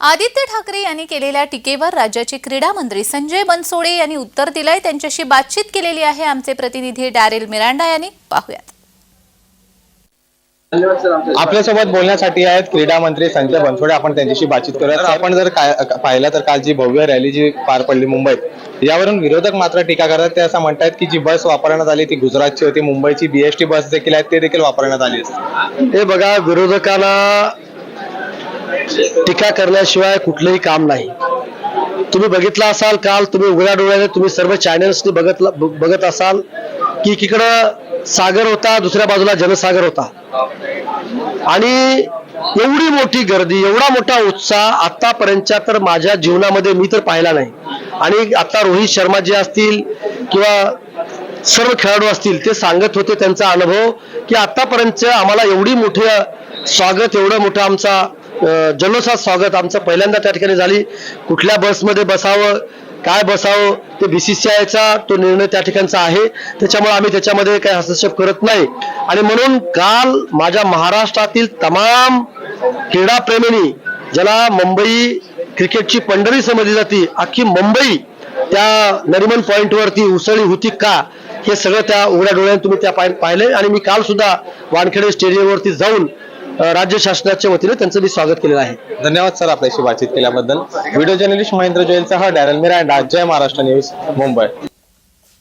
आदित्य ठाकरे यांनी केलेल्या टीकेवर राज्याचे क्रीडा मंत्री संजय बनसोडे यांनी उत्तर दिलंय. त्यांच्याशी बातचीत केलेली आहे आमचे प्रतिनिधी डॅरेल मिरांडा यांनी. पाहुयात. आपल्यासोबत बोलण्यासाठी आहेत क्रीडा मंत्री संजय बनसोडे. आपण त्यांच्याशी बातचीत करूया आपण जर काय- पाहिलं तर काल जी भव्य रॅली जी पार पडली मुंबईत यावरून विरोधक मात्र टीका करतात. ते असं म्हणतात की जी बस वापरण्यात आली ती गुजरातची होती. मुंबईची बीएसटी बस देखील आहेत ते देखील वापरण्यात आली असते. हे बघा विरोधकाला टीका करण्याशिवाय कुठलंही काम नाही. तुम्ही बघितलं असाल काल तुम्ही उघड्या डोळ्याने तुम्ही सर्व चॅनल्सनी बघत बघत असाल की एकीकडं सागर होता दुसऱ्या बाजूला जनसागर होता. आणि एवढी मोठी गर्दी एवढा मोठा उत्साह आतापर्यंतच्या तर माझ्या जीवनामध्ये मी तर पाहिला नाही. आणि आता रोहित शर्मा जे असतील किंवा सर्व खेळाडू असतील ते सांगत होते त्यांचा अनुभव की आतापर्यंत आम्हाला एवढी मोठं स्वागत एवढं मोठं आमचा जल्लोषात स्वागत. आमचं पहिल्यांदा त्या ठिकाणी झाली. कुठल्या बसमध्ये बसावं काय बसावं ते बीसीसीआयचा तो निर्णय त्या ठिकाणचा आहे. त्याच्यामुळे आम्ही त्याच्यामध्ये काही हस्तक्षेप करत नाही. आणि म्हणून काल माझ्या महाराष्ट्रातील तमाम क्रीडाप्रेमींनी ज्याला मुंबई क्रिकेटची पंढरी समजली जाते अख्खी मुंबई त्या नरिमन पॉईंटवरती वरती उसळली होती का हे सगळं त्या उघड्या डोळ्याने तुम्ही त्या पाहि- पाहिले. आणि मी काल सुद्धा वानखेडे स्टेडियमवरती जाऊन राज्य शासनाच्या वतीने त्यांचं मी स्वागत केलेलं आहे. धन्यवाद सर आपल्याशी बातचीत केल्याबद्दल. Video journalist Mahendra जोयलसह Darryl Miranda Jai Maharashtra news Mumbai.